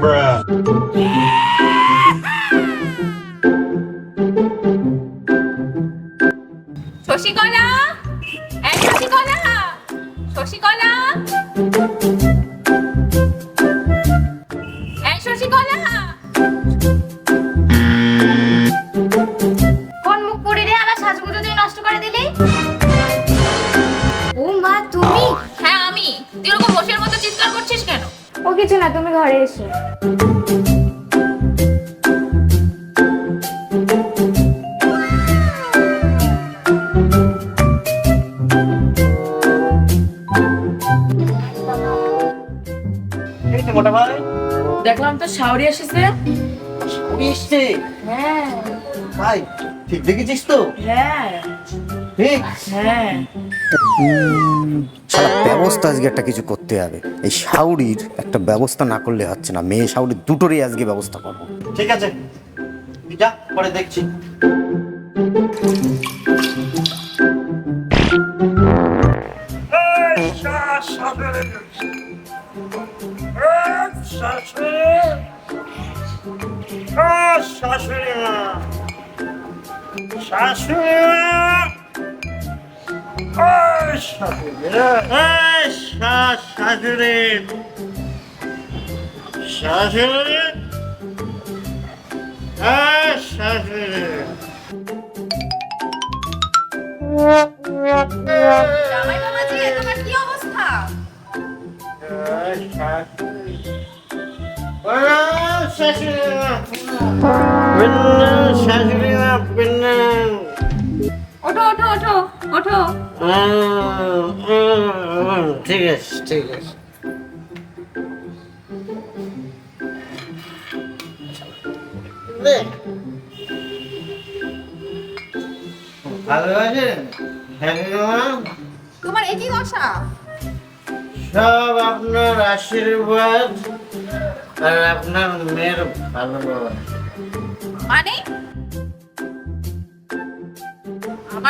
Bruh. 조식거나 에, 조식거나 조식거나 করে দিলি? ও মা তুমি? হ্যাঁ আমি। তুই ওরকম বসের মতো চিৎকার করছিস কেন? ও কিছু না তুমি ঘরে এসো। মোটা ভাই। দেখলাম তো শাওরি এসেছে। এসছে হ্যাঁ। ভাই ঠিক দেখেছিস তো? হ্যাঁ। ঠিক? হ্যাঁ। সারা ব্যবস্থা আজকে একটা কিছু করতে হবে। এই শাউরির একটা ব্যবস্থা না করলে হচ্ছে না। মেয়ে শাউরির দুটোরই আজকে ব্যবস্থা করব। ঠিক আছে? যা পরে দেখছি। শাশুড়ি শাশুড়ি শাশুড়ি বাবাজি তোমার কি অবস্থা? ওঠো ওঠো। ঠিক আছে ঠিক আছে। ভালো আছেন হ্যাঁ তোমার একই দশা সব আপনার আশীর্বাদ আর আপনার মেয়ের ভালোবাসা। মানে?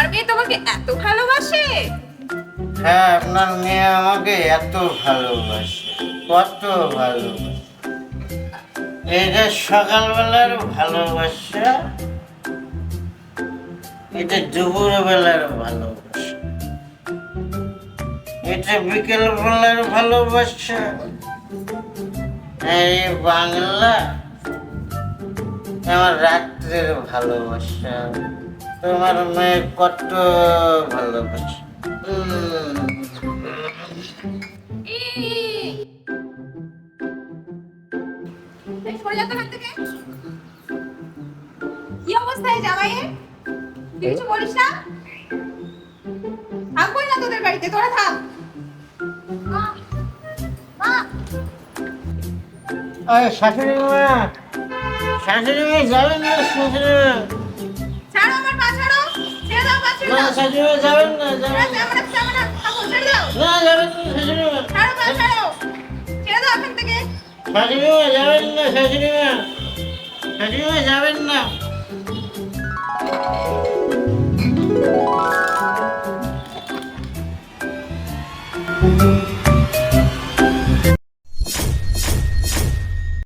আমার মেয়ে তোমাকে এত ভালোবাসে? হ্যাঁ আপনার মেয়ে আমাকে এত ভালোবাসে, কত ভালোবাসে। এটা সকালবেলার ভালোবাসা, এটা দুপুর বেলার ভালোবাসা। এটা বিকেল বেলার ভালোবাসা। এই বাংলা, আমার রাত্রের ভালোবাসা। তোমার মেয়ে কত ভালোবাসা। কি জামাইয়ের? কিছু বলিস না? থাকবোই না তোদের বাড়িতে তোরা থাক শাশুড়ি মা শাশুড়ি মা যাবেন না না দাও। যাবেন না যাবেন না। যাবেন না যাবেন না ঠাকুর ছেড়ে না যাবেন না যাবেন না যাবেন না।